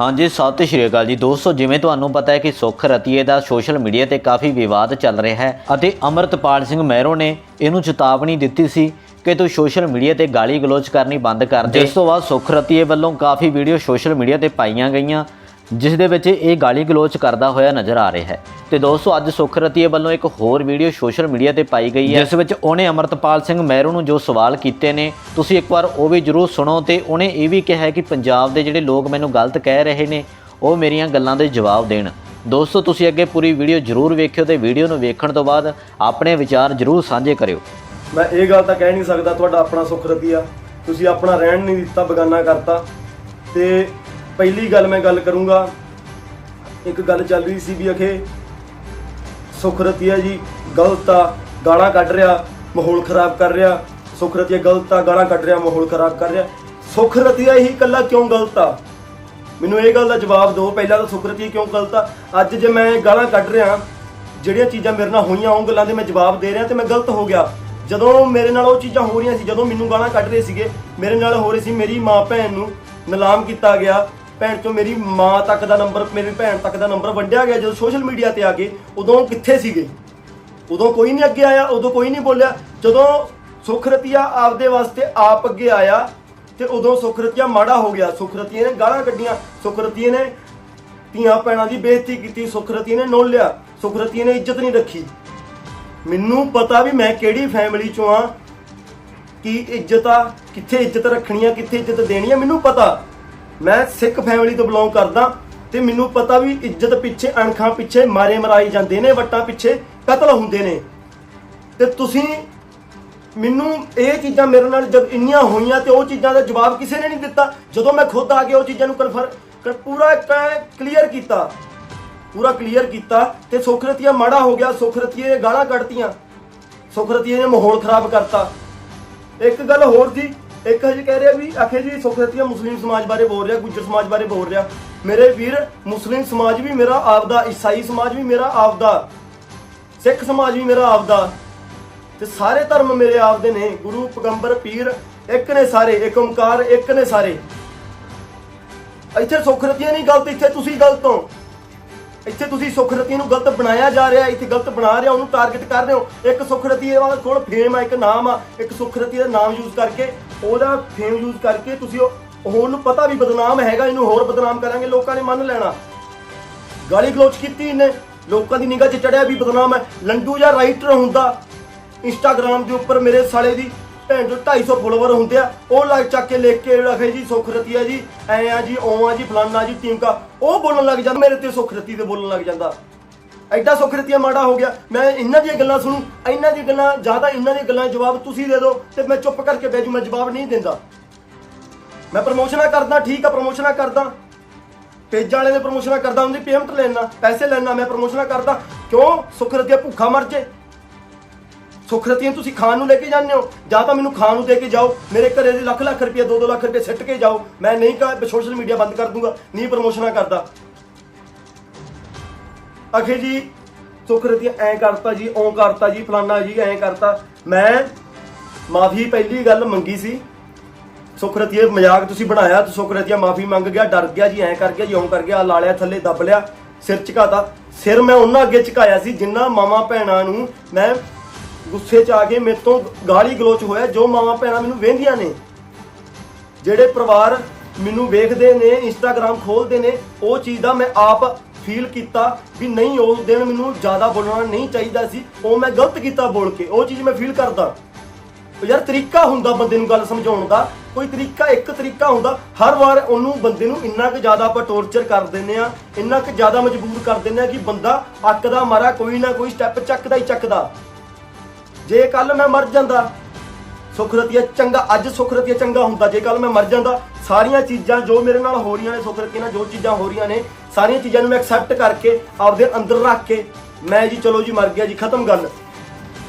ਹਾਂਜੀ ਸਤਿ ਸ਼੍ਰੀ ਅਕਾਲ ਜੀ। ਦੋਸਤੋ ਜਿਵੇਂ ਤੁਹਾਨੂੰ ਪਤਾ ਹੈ ਕਿ ਸੁਖ ਰਤੀਏ ਦਾ ਸੋਸ਼ਲ ਮੀਡੀਆ ਤੇ ਕਾਫੀ ਵਿਵਾਦ ਚੱਲ ਰਿਹਾ ਹੈ ਅਤੇ ਅਮਰਤਪਾਲ ਸਿੰਘ ਮਹਿਰੋ ਨੇ ਇਹਨੂੰ ਚੇਤਾਵਨੀ ਦਿੱਤੀ ਸੀ ਕਿ ਤੂੰ ਸੋਸ਼ਲ ਮੀਡੀਆ ਤੇ ਗਾਲੀ ਗਲੋਚ ਕਰਨੀ ਬੰਦ ਕਰ ਦੇ। ਇਸ ਤੋਂ ਬਾਅਦ ਸੁਖ ਰਤੀਏ ਵੱਲੋਂ ਕਾਫੀ ਵੀਡੀਓ ਸੋਸ਼ਲ ਮੀਡੀਆ ਤੇ ਪਾਈਆਂ ਗਈਆਂ ਜਿਸ ਦੇ ਵਿੱਚ ਇਹ ਗਾਲੀ ਗਲੋਚ ਕਰਦਾ ਹੋਇਆ ਨਜ਼ਰ ਆ ਰਿਹਾ ਹੈ। ਤੇ ਦੋਸਤੋ ਅੱਜ ਸੁਖ ਰਤੀਏ ਵੱਲੋਂ ਇੱਕ ਹੋਰ ਵੀਡੀਓ ਸੋਸ਼ਲ ਮੀਡੀਆ ਤੇ ਪਾਈ ਗਈ ਹੈ। ਜਿਸ ਵਿੱਚ ਉਹਨੇ ਅਮਰਤਪਾਲ ਸਿੰਘ ਮਹਿਰੋ ਨੂੰ ਜੋ ਸਵਾਲ ਕੀਤੇ ਨੇ ਤੁਸੀਂ ਇੱਕ ਵਾਰ ਉਹ ਵੀ ਜਰੂਰ ਸੁਣੋ ਤੇ ਉਹਨੇ ਇਹ ਵੀ ਕਿਹਾ ਹੈ ਕਿ ਪੰਜਾਬ ਦੇ ਜਿਹੜੇ ਲੋਕ ਮੈਨੂੰ ਗਲਤ ਕਹਿ ਰਹੇ ਨੇ ਉਹ ਮੇਰੀਆਂ ਗੱਲਾਂ ਦੇ ਜਵਾਬ ਦੇਣ। ਦੋਸਤੋ ਤੁਸੀਂ ਅੱਗੇ ਪੂਰੀ ਵੀਡੀਓ ਜਰੂਰ ਵੇਖਿਓ ਤੇ ਵੀਡੀਓ ਨੂੰ ਵੇਖਣ ਤੋਂ ਬਾਅਦ ਆਪਣੇ ਵਿਚਾਰ ਜਰੂਰ ਸਾਂਝੇ ਕਰਿਓ। ਮੈਂ ਇਹ ਗੱਲ ਤਾਂ ਕਹਿ ਨਹੀਂ ਸਕਦਾ ਤੁਹਾਡਾ ਆਪਣਾ ਸੁੱਖ ਰਤੀਆ ਤੁਸੀਂ ਆਪਣਾ ਰਹਿਣ ਨਹੀਂ ਦਿੱਤਾ ਬਗਾਨਾ ਕਰਤਾ। ਤੇ ਪਹਿਲੀ ਗੱਲ ਮੈਂ ਗੱਲ ਕਰੂੰਗਾ। ਇੱਕ ਗੱਲ ਚੱਲ ਰਹੀ ਸੀ ਵੀ ਅਖੇ, ਸੁਖਰਤੀਆ ਜੀ ਗਲਤ ਆ, ਗਾਲਾਂ ਕੱਢ ਰਿਹਾ, ਮਾਹੌਲ ਖਰਾਬ ਕਰ ਰਿਹਾ। ਸੁਖਰਤੀਆ ਗਲਤ ਆ, ਗਾਲਾਂ ਕੱਢ ਰਿਹਾ, ਮਾਹੌਲ ਖਰਾਬ ਕਰ ਰਿਹਾ। ਸੁੱਖ ਰਤੀਆ ਹੀ ਇਕੱਲਾ ਕਿਉਂ ਗਲਤ ਆ? ਮੈਨੂੰ ਇਹ ਗੱਲ ਦਾ ਜਵਾਬ ਦਿਓ, ਪਹਿਲਾਂ ਤਾਂ ਸੁੱਖ ਕਿਉਂ ਗਲਤ ਆ? ਅੱਜ ਜੇ ਮੈਂ ਗਾਲਾਂ ਕੱਢ ਰਿਹਾ, ਜਿਹੜੀਆਂ ਚੀਜ਼ਾਂ ਮੇਰੇ ਨਾਲ ਹੋਈਆਂ, ਉਹ ਗੱਲਾਂ ਦੇ ਮੈਂ ਜਵਾਬ ਦੇ ਰਿਹਾ ਤੇ ਮੈਂ ਗਲਤ ਹੋ ਗਿਆ। ਜਦੋਂ ਮੇਰੇ ਨਾਲ ਉਹ ਚੀਜ਼ਾਂ ਹੋ ਰਹੀਆਂ ਸੀ, ਜਦੋਂ ਮੈਨੂੰ ਗਾਲਾਂ ਕੱਢ ਰਹੇ ਸੀਗੇ, ਮੇਰੇ ਨਾਲ ਹੋ ਰਹੀ ਸੀ ਮੇਰੀ ਮਾਂ ਭੈਣ ਨੂੰ ਨਿਲਾਮ ਕੀਤਾ ਗਿਆ। ਭੈਣ ਚੋਂ ਮੇਰੀ ਮਾਂ ਤੱਕ ਦਾ ਨੰਬਰ ਮੇਰੀ ਭੈਣ ਤੱਕ ਦਾ ਨੰਬਰ ਵੰਡਿਆ ਗਿਆ ਜਦੋਂ ਸੋਸ਼ਲ ਮੀਡੀਆ ਤੇ ਆ ਗਏ ਉਦੋਂ ਕਿੱਥੇ ਸੀਗੇ? ਉਦੋਂ ਕੋਈ ਨਹੀਂ ਅੱਗੇ ਆਇਆ, ਉਦੋਂ ਕੋਈ ਨਹੀਂ ਬੋਲਿਆ। ਜਦੋਂ ਸੁਖਰਤੀਆ ਆਪਦੇ ਵਾਸਤੇ ਆਪ ਅੱਗੇ ਆਇਆ ਤੇ ਉਦੋਂ ਸੁਖਰਤੀਆ ਮਾੜਾ ਹੋ ਗਿਆ। ਸੁਖਰਤੀਆ ਨੇ ਗਾਲਾਂ ਕੱਢੀਆਂ। ਸੁਖਰਤੀਆ ਨੇ ਧੀਆਂ ਭੈਣਾਂ ਦੀ ਬੇਇੱਜ਼ਤੀ ਕੀਤੀ। ਸੁਖਰਤੀਆ ਨੇ ਨੋਲਿਆ ਸੁਖਰਤੀਆ ਨੇ ਇੱਜ਼ਤ ਨਹੀਂ ਰੱਖੀ। ਮੈਨੂੰ ਪਤਾ ਵੀ ਮੈਂ ਕਿਹੜੀ ਫੈਮਿਲੀ ਚੋਂ ਆ, ਕੀ ਇੱਜ਼ਤ ਆ, ਕਿੱਥੇ ਇੱਜ਼ਤ ਰੱਖਣੀ ਆ, ਕਿੱਥੇ ਇੱਜ਼ਤ ਦੇਣੀ ਆ, ਮੈਨੂੰ ਪਤਾ। ਮੈਂ ਸਿੱਖ ਫੈਮਿਲੀ ਤੋਂ ਬਿਲੋਂਗ ਕਰਦਾ ਤੇ ਮੈਨੂੰ ਪਤਾ ਵੀ ਇੱਜ਼ਤ ਪਿੱਛੇ, ਅਣਖਾਂ ਪਿੱਛੇ ਮਾਰੇ ਮਰਾਈ ਜਾਂਦੇ ਨੇ, ਵੱਟਾਂ ਪਿੱਛੇ ਕਤਲ ਹੁੰਦੇ ਨੇ। ਤੇ ਤੁਸੀਂ ਮੈਨੂੰ ਇਹ ਚੀਜ਼ਾਂ ਮੇਰੇ ਨਾਲ ਜਦ ਇੰਨੀਆਂ ਹੋਈਆਂ ਤੇ ਉਹ ਚੀਜ਼ਾਂ ਦਾ ਜਵਾਬ ਕਿਸੇ ਨੇ ਨਹੀਂ ਦਿੱਤਾ। ਜਦੋਂ ਮੈਂ ਖੁਦ ਆ ਕੇ ਉਹ ਚੀਜ਼ਾਂ ਨੂੰ ਕਨਫਰ ਪੂਰਾ ਕਲੀਅਰ ਕੀਤਾ। ਪੂਰਾ ਕਲੀਅਰ ਕੀਤਾ ਤੇ ਸੁਖਰਤੀਆ ਮਾੜਾ ਹੋ ਗਿਆ, ਸੁਖਰਤੀਏ ਨੇ ਗਾਲਾਂ ਕੱਢਤੀਆਂ। ਸੁਖਰਤੀਏ ਨੇ ਮਾਹੌਲ ਖਰਾਬ ਕਰਤਾ। ਇੱਕ ਗੱਲ ਹੋਰ ਸੀ ਇੱਕ ਹਜੇ ਕਹਿ ਰਿਹਾ ਵੀ ਆਖੇ ਜੀ ਸੁਖਰਤੀਆ ਮੁਸਲਿਮ ਸਮਾਜ ਬਾਰੇ ਬੋਲ ਰਿਹਾ, ਗੁੱਜਰ ਸਮਾਜ ਬਾਰੇ ਬੋਲ ਰਿਹਾ। ਮੇਰੇ ਵੀਰ, ਮੁਸਲਿਮ ਸਮਾਜ ਵੀ ਮੇਰਾ ਆਪਦਾ, ਈਸਾਈ ਸਮਾਜ ਵੀ ਮੇਰਾ ਆਪਦਾ, ਸਿੱਖ ਸਮਾਜ ਵੀ ਮੇਰਾ ਆਪਦਾ। ਤੇ ਸਾਰੇ ਧਰਮ ਮੇਰੇ ਆਪਦੇ ਨੇ, ਗੁਰੂ, ਪੈਗੰਬਰ, ਪੀਰ, ਇੱਕ ਨੇ ਸਾਰੇ, ਇੱਕ ਓਮਕਾਰ, ਇੱਕ ਨੇ ਸਾਰੇ। ਇੱਥੇ ਸੁਖਰਤੀਆਂ ਨਹੀਂ, ਗਲਤ, ਇੱਥੇ ਤੁਸੀਂ ਗਲਤ ਹੋ। ਇੱਥੇ ਤੁਸੀਂ ਸੁਖਰਤੀ ਨੂੰ ਗਲਤ ਬਣਾਇਆ ਜਾ ਰਿਹਾ, ਇੱਥੇ ਗਲਤ ਬਣਾ ਰਿਹਾ, ਉਹਨੂੰ ਟਾਰਗੇਟ ਕਰ ਰਹੇ ਹੋ। ਇੱਕ ਸੁਖਰਤੀ ਵਾਲਾ ਕੋਲ ਫੇਮ ਆ, ਇੱਕ ਨਾਮ ਆ। ਇੱਕ ਸੁਖਰਤੀ ਦਾ ਨਾਮ ਯੂਜ਼ ਕਰਕੇ, ਉਹਦਾ ਫੇਮ ਯੂਜ਼ ਕਰਕੇ ਤੁਸੀਂ ਉਹ ਨੂੰ ਪਤਾ ਵੀ ਬਦਨਾਮ ਹੈਗਾ, ਇਹਨੂੰ ਹੋਰ ਬਦਨਾਮ ਕਰਾਂਗੇ, ਲੋਕਾਂ ਨੇ ਮੰਨ ਲੈਣਾ। ਗਾਲੀ ਗਲੋਚ ਕੀਤੀ ਇਹਨੇ, ਲੋਕਾਂ ਦੀ ਨਿਗਾਹ 'ਚ ਚੜਿਆ ਵੀ ਬਦਨਾਮ ਹੈ। ਲੰਡੂ ਜਾਂ ਰਾਈਟਰ ਹੁੰਦਾ ਇੰਸਟਾਗ੍ਰam ਦੇ ਉੱਪਰ ਮੇਰੇ ਸਾਲੇ ਦੀ। ਭੈਣ ਜੋ 250 ਫੋਲੋਵਰ ਹੁੰਦੇ ਆ। ਉਹ ਲੱਗ ਚੱਕ ਕੇ ਲਿਖ ਕੇ ਰੱਖੇ ਜੀ ਸੁਖਰਤੀ ਆ ਜੀ, ਐ ਆ ਜੀ, ਓ ਆ ਜੀ, ਫਲਾਨਾ ਜੀ ਟੀਮਕਾ ਉਹ ਬੋਲਣ ਲੱਗ ਜਾਂਦਾ, ਮੇਰੇ ਤੇ ਸੁਖਰਤੀ ਤੇ ਬੋਲਣ ਲੱਗ ਜਾਂਦਾ। ਐਡਾ ਸੁਖਰਤੀਆ ਮਾੜਾ ਹੋ ਗਿਆ। ਮੈਂ ਇਹਨਾਂ ਦੀਆਂ ਗੱਲਾਂ ਸੁਣੂ, ਇਹਨਾਂ ਦੀਆਂ ਗੱਲਾਂ ਜ਼ਿਆਦਾ ਇਹਨਾਂ ਦੀਆਂ ਗੱਲਾਂ ਜਵਾਬ ਤੁਸੀਂ ਦੇ ਦਿਓ, ਤੇ ਮੈਂ ਚੁੱਪ ਕਰਕੇ ਬਹਿ ਜੂ, ਮੈਂ ਜਵਾਬ ਨਹੀਂ ਦਿੰਦਾ। ਮੈਂ ਪ੍ਰਮੋਸ਼ਨਾਂ ਕਰਦਾ, ਠੀਕ ਆ ਪ੍ਰਮੋਸ਼ਨਾਂ ਕਰਦਾ। ਪੇਜਾਂ ਵਾਲੇ ਦੇ ਪ੍ਰਮੋਸ਼ਨਾਂ ਕਰਦਾ, ਉਹਦੀ ਪੇਮੈਂਟ ਲੈਣਾ, ਪੈਸੇ ਲੈਣਾ, ਮੈਂ ਪ੍ਰਮੋਸ਼ਨਾਂ ਕਰਦਾ। ਕਿਉਂ? ਸੁਖਰਤੀਆ ਭੁੱਖਾ ਮਰ ਜੇ। ਸੁਖਰਤੀਆਂ ਤੁਸੀਂ ਖਾਣ ਨੂੰ ਲੈ ਕੇ ਜਾਂਦੇ ਹੋ। ਜਾਂ ਤਾਂ ਮੈਨੂੰ ਖਾਣ ਨੂੰ ਦੇ ਕੇ ਜਾਓ। ਮੇਰੇ ਘਰੇ ਦੇ ਲੱਖ ਲੱਖ ਰੁਪਏ 2-2 ਲੱਖ ਰੁਪਏ ਸਿੱਟ ਕੇ ਜਾਓ। ਮੈਂ ਨਹੀਂ ਕਹ ਸੋਸ਼ਲ ਮੀਡੀਆ ਬੰਦ ਕਰ ਦੂੰਗਾ, ਨਹੀਂ ਪ੍ਰਮੋਸ਼ਨਾਂ ਕਰਦਾ। ਅਖੇ ਜੀ ਸੁਖਰਤੀਆਂ ਐ ਕਰਤਾ ਜੀ ਓਂ ਕਰਤਾ ਜੀ, ਫਲਾਨਾ ਜੀ ਐ ਕਰਤਾ। ਮੈਂ ਮਾਫੀ ਪਹਿਲੀ ਗੱਲ ਮੰਗੀ ਸੀ। ਸੁਖਰਤੀਏ ਮਜ਼ਾਕ ਤੁਸੀਂ ਬਣਾਇਆ, ਤੇ ਸੁਖਰਤੀਆ ਮਾਫੀ ਮੰਗ ਗਿਆ, ਡਰ ਗਿਆ ਜੀ, ਐ ਕਰ ਗਿਆ ਜੀ ਓਂ ਕਰ ਗਿਆ ਲਾ ਲਿਆ ਥੱਲੇ ਦੱਬ ਲਿਆ, ਸਿਰ ਝੁਕਾਤਾ। ਸਿਰ ਮੈਂ ਉਹਨਾਂ ਅੱਗੇ ਝੁਕਾਇਆ ਸੀ ਜਿੰਨਾ ਮਾਮਾ ਭੈਣਾਂ ਨੂੰ ਮੈਂ ਗੁੱਸੇ 'ਚ ਆ ਕੇ ਮੇਰੇ ਤੋਂ ਗਾਲੀ ਗਲੋਚ ਹੋਇਆ, ਜੋ ਮਾਵਾਂ ਭੈਣਾਂ ਮੈਨੂੰ ਵੇਂਦੀਆਂ ਨੇ। ਜਿਹੜੇ ਪਰਿਵਾਰ ਮੈਨੂੰ ਵੇਖਦੇ ਨੇ ਇੰਸਟਾਗ੍ਰam ਖੋਲਦੇ ਨੇ, ਉਹ ਚੀਜ਼ ਦਾ ਮੈਂ ਆਪ ਫੀਲ ਕੀਤਾ ਵੀ ਨਹੀਂ ਉਸ ਦਿਨ ਮੈਨੂੰ ਜ਼ਿਆਦਾ ਬੋਲਣਾ ਨਹੀਂ ਚਾਹੀਦਾ ਸੀ, ਉਹ ਮੈਂ ਗਲਤ ਕੀਤਾ ਬੋਲ ਕੇ, ਉਹ ਚੀਜ਼ ਮੈਂ ਫੀਲ ਕਰਦਾ। ਯਾਰ ਤਰੀਕਾ ਹੁੰਦਾ ਬੰਦੇ ਨੂੰ ਗੱਲ ਸਮਝਾਉਣ ਦਾ, ਕੋਈ ਤਰੀਕਾ, ਇੱਕ ਤਰੀਕਾ ਹੁੰਦਾ, ਹਰ ਵਾਰ ਉਹਨੂੰ ਬੰਦੇ ਨੂੰ ਇੰਨਾ ਕੁ ਜ਼ਿਆਦਾ ਆਪਾਂ ਟੌਰਚਰ ਕਰ ਦਿੰਦੇ ਆ ਇੰਨਾ ਕੁ ਜ਼ਿਆਦਾ ਮਜਬੂਰ ਕਰ ਦਿੰਦੇ ਆ ਕਿ ਬੰਦਾ ਅੱਕਦਾ ਮਾਰਾ, ਕੋਈ ਨਾ ਕੋਈ ਸਟੈਪ ਚੱਕਦਾ ਹੀ ਚੱਕਦਾ। ਜੇ ਕੱਲ ਮੈਂ ਮਰ ਜਾਂਦਾ ਸੁਖਰਤੀਆ ਚੰਗਾ, ਅੱਜ ਸੁਖਰਤੀਆ ਚੰਗਾ ਹੁੰਦਾ। ਜੇ ਕੱਲ ਮੈਂ ਮਰ ਜਾਂਦਾ, ਸਾਰੀਆਂ ਚੀਜ਼ਾਂ ਜੋ ਮੇਰੇ ਨਾਲ ਹੋ ਰਹੀਆਂ ਨੇ ਸੁਖਰਤੀਆ ਨਾਲ ਜੋ ਚੀਜ਼ਾਂ ਹੋ ਰਹੀਆਂ ਨੇ, ਸਾਰੀਆਂ ਚੀਜ਼ਾਂ ਨੂੰ ਮੈਂ ਐਕਸੈਪਟ ਕਰਕੇ ਆਪਦੇ ਅੰਦਰ ਰੱਖ ਕੇ ਮੈਂ ਜੀ ਚਲੋ ਜੀ ਮਰ ਗਿਆ ਜੀ, ਖਤਮ ਗੱਲ।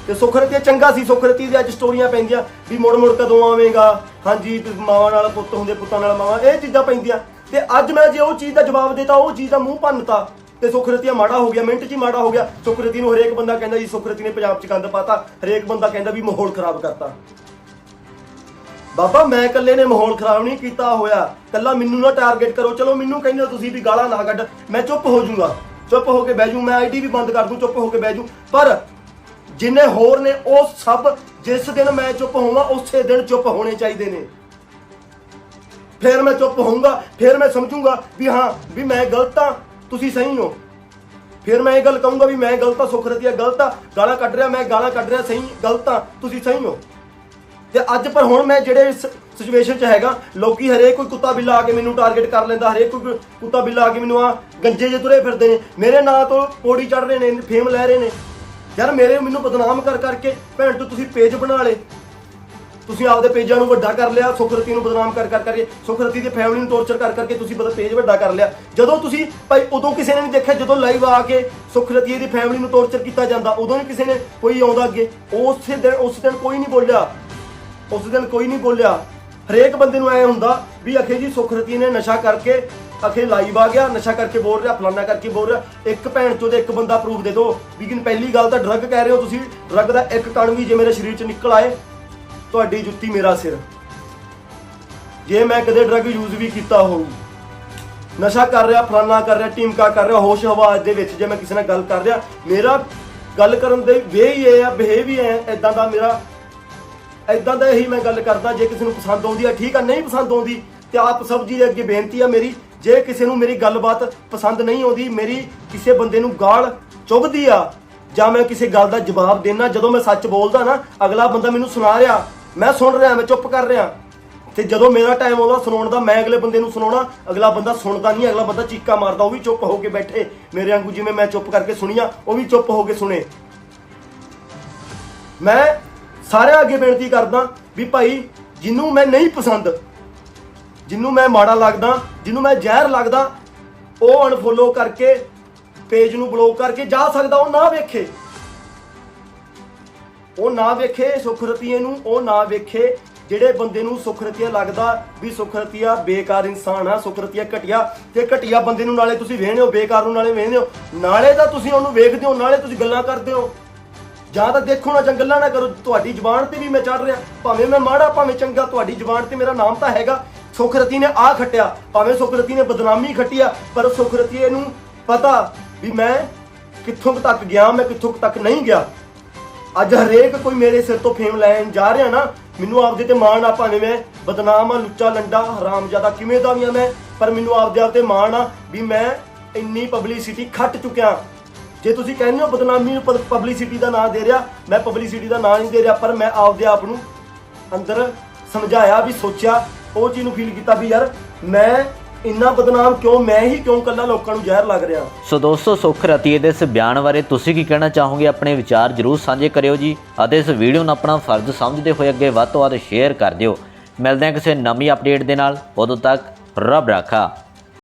ਤੇ ਸੁਖਰਤੀ ਚੰਗਾ ਸੀ ਸੁਖਰਤੀ ਦੀ ਅੱਜ ਸਟੋਰੀਆਂ ਪੈਂਦੀਆਂ ਵੀ ਮੁੜ ਮੁੜ ਕਦੋਂ ਆਵੇਂਗਾ? ਹਾਂਜੀ ਮਾਵਾਂ ਨਾਲ ਪੁੱਤ ਹੁੰਦੇ, ਪੁੱਤਾਂ ਨਾਲ ਮਾਵਾਂ, ਇਹ ਚੀਜ਼ਾਂ ਪੈਂਦੀਆਂ। ਤੇ ਅੱਜ ਮੈਂ ਜੇ ਉਹ ਚੀਜ਼ ਦਾ ਜਵਾਬ ਦੇਤਾ, ਉਹ ਚੀਜ਼ ਦਾ ਮੂੰਹ ਭੰਨਤਾ ਤੇ ਸੁਖਰਤੀਆ ਮਾੜਾ ਹੋ ਗਿਆ, ਮਿੰਟ 'ਚ ਹੀ ਮਾੜਾ ਹੋ ਗਿਆ। ਸੁਖਰਤੀ ਨੂੰ ਹਰੇਕ ਬੰਦਾ ਕਹਿੰਦਾ ਜੀ, ਸੁਖਰਤੀ ਨੇ ਪੰਜਾਬ 'ਚ ਗੰਦ ਪਾਤਾ। ਹਰੇਕ ਬੰਦਾ ਕਹਿੰਦਾ ਵੀ ਮਾਹੌਲ ਖਰਾਬ ਕਰਤਾ। ਬਾਬਾ, ਮੈਂ ਇਕੱਲੇ ਨੇ ਮਾਹੌਲ ਖਰਾਬ ਨਹੀਂ ਕੀਤਾ ਹੋਇਆ। ਕੱਲਾ ਮੈਨੂੰ ਨਾ ਟਾਰਗੇਟ ਕਰੋ। ਚਲੋ, ਮੈਨੂੰ ਕਹਿੰਦੇ ਹੋ ਤੁਸੀਂ ਵੀ ਗਾਲਾਂ ਨਾ ਕੱਢ। ਮੈਂ ਚੁੱਪ ਹੋ ਜਾਊਂਗਾ। ਚੁੱਪ ਹੋ ਕੇ ਬਹਿ ਜਾਊ। ਮੈਂ ਆਈਡੀ ਵੀ ਬੰਦ ਕਰ ਦੂੰ, ਚੁੱਪ ਹੋ ਕੇ ਬਹਿ ਜਾਊ। ਪਰ ਜਿੰਨੇ ਹੋਰ ਨੇ, ਉਹ ਸਭ ਜਿਸ ਦਿਨ ਮੈਂ ਚੁੱਪ ਹੋਵਾਂ, ਉਸੇ ਦਿਨ ਚੁੱਪ ਹੋਣੇ ਚਾਹੀਦੇ ਨੇ। ਫਿਰ ਮੈਂ ਚੁੱਪ ਹੋਊਂਗਾ, ਫਿਰ ਮੈਂ ਸਮਝੂਗਾ ਵੀ ਹਾਂ, ਵੀ ਮੈਂ ਗਲਤ ਹਾਂ। ਤੁਸੀਂ ਸਹੀ ਹੋ। ਫਿਰ ਮੈਂ ਇਹ ਗੱਲ ਕਹੂੰਗਾ ਵੀ ਮੈਂ ਗਲਤ ਹਾਂ ਸੁਖ ਰਤੀਆ ਗਲਤ ਆ। ਗਾਲਾਂ ਕੱਢ ਰਿਹਾ, ਮੈਂ ਗਾਲਾਂ ਕੱਢ ਰਿਹਾ, ਸਹੀ, ਗਲਤ ਆ। ਤੁਸੀਂ ਸਹੀ ਹੋ। ਤੇ ਅੱਜ ਪਰ ਹੁਣ ਮੈਂ ਜਿਹੜੇ ਸਿਚੁਏਸ਼ਨ 'ਚ ਹੈਗਾ, ਲੋਕੀ ਹਰੇਕ ਕੋਈ ਕੁੱਤਾ ਬਿੱਲਾ ਆ ਕੇ ਮੈਨੂੰ ਟਾਰਗੇਟ ਕਰ ਲੈਂਦਾ, ਹਰੇਕ ਕੋਈ ਕੁੱਤਾ ਬਿੱਲਾ ਆ ਕੇ ਮੈਨੂੰ ਆ ਗੰਜੇ ਜੇ ਤੁਰੇ ਫਿਰਦੇ ਨੇ। ਮੇਰੇ ਨਾਂ ਤੋਂ ਪੌੜੀ ਚੜ ਰਹੇ ਨੇ, ਫੇਮ ਲੈ ਰਹੇ ਨੇ। ਯਾਰ ਮੇਰੇ ਮੈਨੂੰ ਬਦਨਾਮ ਕਰ ਕਰਕੇ ਭੈਣ ਤੋਂ ਤੁਸੀਂ ਪੇਜ ਬਣਾ ਲਏ। ਤੁਸੀਂ ਆਪਦੇ ਪੇਜਾਂ ਨੂੰ ਵੱਡਾ ਕਰ ਲਿਆ ਸੁਖਰਤੀ ਨੂੰ ਬਦਨਾਮ ਕਰ ਕਰ ਕਰਕੇ ਸੁਖਰਤੀ ਦੀ ਫੈਮਿਲੀ ਨੂੰ ਟੌਰਚਰ ਕਰ ਕਰਕੇ ਤੁਸੀਂ ਬਦਾ ਪੇਜ ਵੱਡਾ ਕਰ ਲਿਆ। ਜਦੋਂ ਤੁਸੀਂ ਭਾਈ ਉਦੋਂ ਕਿਸੇ ਨੇ ਨਹੀਂ ਦੇਖਿਆ, ਜਦੋਂ ਲਾਈਵ ਆ ਕੇ ਸੁਖਰਤੀ ਦੀ ਫੈਮਿਲੀ ਨੂੰ ਟੌਰਚਰ ਕੀਤਾ ਜਾਂਦਾ, ਉਦੋਂ ਨਹੀਂ ਕਿਸੇ ਨੇ ਕੋਈ ਆਉਂਦਾ ਅੱਗੇ। ਉਸੇ ਦਿਨ ਉਸ ਦਿਨ ਕੋਈ ਨਹੀਂ ਬੋਲਿਆ। ਉਸ ਦਿਨ ਕੋਈ ਨਹੀਂ ਬੋਲਿਆ। ਹਰੇਕ ਬੰਦੇ ਨੂੰ ਐ ਹੁੰਦਾ ਵੀ ਅਖੇ ਜੀ ਸੁਖਰਤੀ ਨੇ ਨਸ਼ਾ ਕਰਕੇ ਅਖੇ ਲਾਈਵ ਆ ਗਿਆ, ਨਸ਼ਾ ਕਰਕੇ ਬੋਲ ਰਿਹਾ, ਫਲਾਨਾ ਕਰਕੇ ਬੋਲ ਰਿਹਾ। ਇੱਕ ਭੈਣ ਚੋਂ ਦੇ ਇੱਕ ਬੰਦਾ ਪ੍ਰੂਫ ਦੇ ਦਿਓ। ਲੇਕਿਨ ਪਹਿਲੀ ਗੱਲ ਤਾਂ ਡਰੱਗ ਕਹਿ ਰਹੇ ਹੋ ਤੁਸੀਂ। ਡਰੱਗ ਦਾ ਇੱਕ ਕਣ ਵੀ ਜੇ ਮੇਰੇ ਸਰੀਰ 'ਚ ਨਿਕਲ ਆਏ ਤੁਹਾਡੀ ਜੁੱਤੀ ਮੇਰਾ ਸਿਰ। ਜੇ ਮੈਂ ਕਦੇ ਡਰੱਗ ਯੂਜ਼ ਵੀ ਕੀਤਾ ਹੋਊ। ਨਸ਼ਾ ਕਰ ਰਿਹਾ, ਫਲਾਨਾ ਕਰ ਰਿਹਾ, ਟੀਮਕਾ ਕਰ ਰਿਹਾ, ਹੋਸ਼ ਹਵਾਸ ਦੇ ਵਿੱਚ ਜੇ ਮੈਂ ਕਿਸੇ ਨਾਲ ਗੱਲ ਕਰ ਰਿਹਾ, ਮੇਰਾ ਗੱਲ ਕਰਨ ਦੇ ਵੇ ਹੀ ਇਹ ਆ ਬਿਹੇਵ ਹੀ ਐ ਇਦਾਂ ਦਾ ਮੇਰਾ ਇਦਾਂ ਦਾ ਹੀ ਮੈਂ ਗੱਲ ਕਰਦਾ, ਜੇ ਕਿਸੇ ਨੂੰ ਪਸੰਦ ਆਉਂਦੀ ਆ, ਠੀਕ ਆ, ਨਹੀਂ ਪਸੰਦ ਆਉਂਦੀ, ਤੇ ਆਪ ਸਭ ਜੀ ਦੇ ਅੱਗੇ ਬੇਨਤੀ ਆ ਮੇਰੀ, ਜੇ ਕਿਸੇ ਨੂੰ ਮੇਰੀ ਗੱਲਬਾਤ ਪਸੰਦ ਨਹੀਂ ਆਉਂਦੀ, ਮੇਰੀ ਕਿਸੇ ਬੰਦੇ ਨੂੰ ਗਾਲ ਚੁੱਭਦੀ ਆ, ਜਾਂ ਮੈਂ ਕਿਸੇ ਗੱਲ ਦਾ ਜਵਾਬ ਦੇਣਾ ਜਦੋਂ ਮੈਂ ਸੱਚ ਬੋਲਦਾ ਨਾ, ਅਗਲਾ ਬੰਦਾ ਮੈਨੂੰ ਸੁਣਾ ਰਿਹਾ ਮੈਂ ਸੁਣ ਰਿਹਾ, ਮੈਂ ਚੁੱਪ ਕਰ ਰਿਹਾ। ਤੇ ਜਦੋਂ ਮੇਰਾ ਟਾਈਮ ਆਉਂਦਾ ਸੁਣਾਉਣ ਦਾ, ਮੈਂ ਅਗਲੇ ਬੰਦੇ ਨੂੰ ਸੁਣਾਉਣਾ, ਅਗਲਾ ਬੰਦਾ ਸੁਣਦਾ ਨਹੀਂ, ਅਗਲਾ ਬੰਦਾ ਚੀਕਾ ਮਾਰਦਾ, ਉਹ ਵੀ ਚੁੱਪ ਹੋ ਕੇ ਬੈਠੇ। ਮੇਰੇ ਵਾਂਗੂ ਜਿਵੇਂ ਮੈਂ ਚੁੱਪ ਕਰਕੇ ਸੁਣੀਆਂ, ਉਹ ਵੀ ਚੁੱਪ ਹੋ ਕੇ ਸੁਣੇ। ਮੈਂ ਸਾਰਿਆਂ ਅੱਗੇ ਬੇਨਤੀ ਕਰਦਾ ਵੀ ਭਾਈ ਜਿਹਨੂੰ ਮੈਂ ਨਹੀਂ ਪਸੰਦ ਜਿਹਨੂੰ ਮੈਂ ਮਾੜਾ ਲੱਗਦਾ ਜਿਹਨੂੰ ਮੈਂ ਜ਼ਹਿਰ ਲੱਗਦਾ, ਉਹ ਅਨਫੋਲੋ ਕਰਕੇ ਪੇਜ ਨੂੰ ਬਲੌਕ ਕਰਕੇ ਜਾ ਸਕਦਾ, ਉਹ ਨਾ ਵੇਖੇ। ਉਹ ਨਾ ਵੇਖੇ ਸੁਖਰਤੀਏ ਨੂੰ, ਉਹ ਨਾ ਵੇਖੇ ਜਿਹੜੇ ਬੰਦੇ ਨੂੰ ਸੁਖਰਤੀਆ ਲੱਗਦਾ ਵੀ ਸੁਖਰਤੀਆ ਬੇਕਾਰ ਇਨਸਾਨ ਆ ਸੁਖਰਤੀਆ ਘਟਿਆ, ਤੇ ਘਟਿਆ ਬੰਦੇ ਨੂੰ ਨਾਲੇ ਤੁਸੀਂ ਵੇਹਣੇ ਹੋ, ਬੇਕਾਰ ਨੂੰ ਨਾਲੇ ਵੇਖਦੇ ਹੋ। ਨਾਲੇ ਤਾਂ ਤੁਸੀਂ ਉਹਨੂੰ ਵੇਖਦੇ ਹੋ, ਨਾਲੇ ਤੁਸੀਂ ਗੱਲਾਂ ਕਰਦੇ ਹੋ। ਜਾਂ ਤਾਂ ਦੇਖੋ ਨਾ, ਜਾਂ ਗੱਲਾਂ ਨਾ ਕਰੋ, ਤੁਹਾਡੀ ਜ਼ੁਬਾਨ ਤੇ ਵੀ ਮੈਂ ਚੜ ਰਿਹਾ, ਭਾਵੇਂ ਮੈਂ ਮਾੜਾ, ਭਾਵੇਂ ਚੰਗਾ, ਤੁਹਾਡੀ ਜ਼ੁਬਾਨ ਤੇ ਮੇਰਾ ਨਾਮ ਤਾਂ ਹੈਗਾ। ਸੁਖਰਤੀ ਨੇ ਆ ਖੱਟਿਆ, ਭਾਵੇਂ ਸੁਖਰਤੀ ਨੇ ਬਦਨਾਮੀ ਖੱਟਿਆ ਪਰ ਸੁਖਰਤੀ ਨੂੰ ਪਤਾ ਵੀ ਮੈਂ ਕਿੱਥੋਂ ਤੱਕ ਗਿਆ, ਮੈਂ ਕਿੱਥੋਂ ਤੱਕ ਨਹੀਂ ਗਿਆ। ਅੱਜ ਹਰੇਕ ਕੋਈ ਮੇਰੇ ਸਿਰ ਤੋਂ ਫੇਮ ਲੈਣ ਜਾ ਰਿਹਾ ਨਾ, ਮੈਨੂੰ ਆਪਦੇ ਤੇ ਮਾਣ ਆ ਭਾਵੇਂ ਮੈਂ ਬਦਨਾਮ ਆ, ਲੁੱਚਾ ਲੰਡਾ ਹਰਾਮਜ਼ਾਦਾ ਕਿਵੇਂ ਦਾ ਵੀ ਆ ਮੈਂ, ਪਰ ਮੈਨੂੰ ਆਪਦੇ ਆਪ ਤੇ ਮਾਣ ਆ ਵੀ ਮੈਂ ਇੰਨੀ ਪਬਲਿਸਿਟੀ ਖੱਟ ਚੁੱਕਿਆ। ਜੇ ਤੁਸੀਂ ਕਹਿੰਦੇ ਹੋ ਬਦਨਾਮੀ ਨੂੰ ਪਬਲਿਸਿਟੀ ਦਾ ਨਾਂ ਦੇ ਰਿਹਾ, ਮੈਂ ਪਬਲਿਸਿਟੀ ਦਾ ਨਾਂ ਨਹੀਂ ਦੇ ਰਿਹਾ, ਪਰ ਮੈਂ ਆਪਦੇ ਆਪ ਨੂੰ ਅੰਦਰ ਸਮਝਾਇਆ, ਵੀ ਸੋਚਿਆ, ਉਹ ਚੀਜ਼ ਨੂੰ ਫੀਲ ਕੀਤਾ ਵੀ ਯਾਰ ਮੈਂ ਇੰਨਾ ਬਦਨਾਮ ਕਿਉਂ? ਮੈਂ ਹੀ ਕਿਉਂ ਕੱਲਾ ਲੋਕਾਂ ਨੂੰ ਜ਼ਹਿਰ ਲੱਗ ਰਿਹਾ? ਸੋ ਦੋਸਤੋ, ਸੁਖ ਰਤੀਏ ਦੇ ਇਸ ਬਿਆਨ ਬਾਰੇ ਤੁਸੀਂ ਕੀ ਕਹਿਣਾ ਚਾਹੋਗੇ? ਆਪਣੇ ਵਿਚਾਰ ਜਰੂਰ ਸਾਂਝੇ ਕਰਿਓ ਜੀ ਅਤੇ ਇਸ ਵੀਡੀਓ ਨੂੰ ਆਪਣਾ ਫਰਜ਼ ਸਮਝਦੇ ਹੋਏ ਅੱਗੇ ਵੱਧ ਤੋਂ ਵੱਧ ਸ਼ੇਅਰ ਕਰ ਦਿਓ। ਮਿਲਦੇ ਹਾਂ ਕਿਸੇ ਨਵੀਂ ਅਪਡੇਟ ਦੇ ਨਾਲ। ਉਦੋਂ ਤੱਕ ਰੱਬ ਰਾਖਾ।